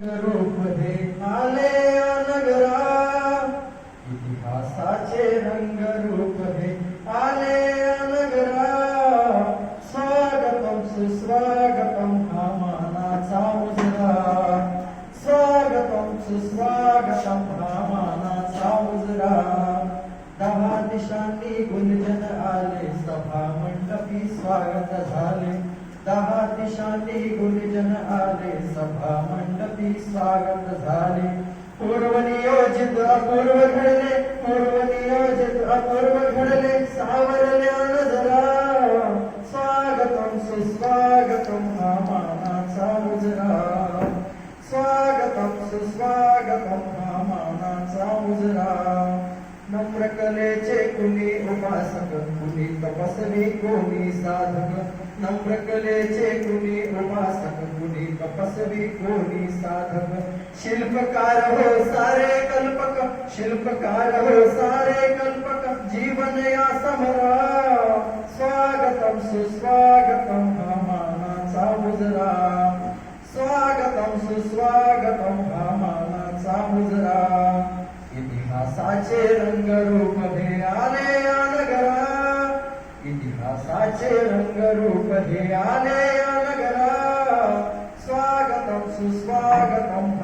रूप आले अनगरा इतिहासाचे रंग रूप दे आले अनगरा स्वागतम सुस्वागतम हा मानाचा उजरा. स्वागतम सुस्वागतम हा मानाचा उजरा. दहा दिशांनी गुंजन आले सभा मंडपी स्वागत झाले. दहा दिशांनी गुरुजन आले सभा मंडपी स्वागत झाले. पूर्व नियोजित अपूर्व घडले. पूर्व नियोजित अपूर्व घडले. सावरल्या नजरा स्वागतम सुस्वागतम हा मानाचा उजरा. स्वागतम सुस्वागतम कुणी उपासक कुणी तपस्वी कोणी साधक नम्र कलेचे कुणी उपासक कुणी तपस्वी कोणी साधक शिल्पकार हो सारे कल्पक शिल्पकार हो सारे कल्पक जीवन या समरा। स्वागतम सुस्वागतम हा मानाचा मुजरा स्वागतम सुस्वागतम हा मानाचा मुजरा इतिहासाचे रंगरूप हे దాసాచే రంగరూప ధ్యేయాలే నగరా. స్వాగతం సుస్వాగతం.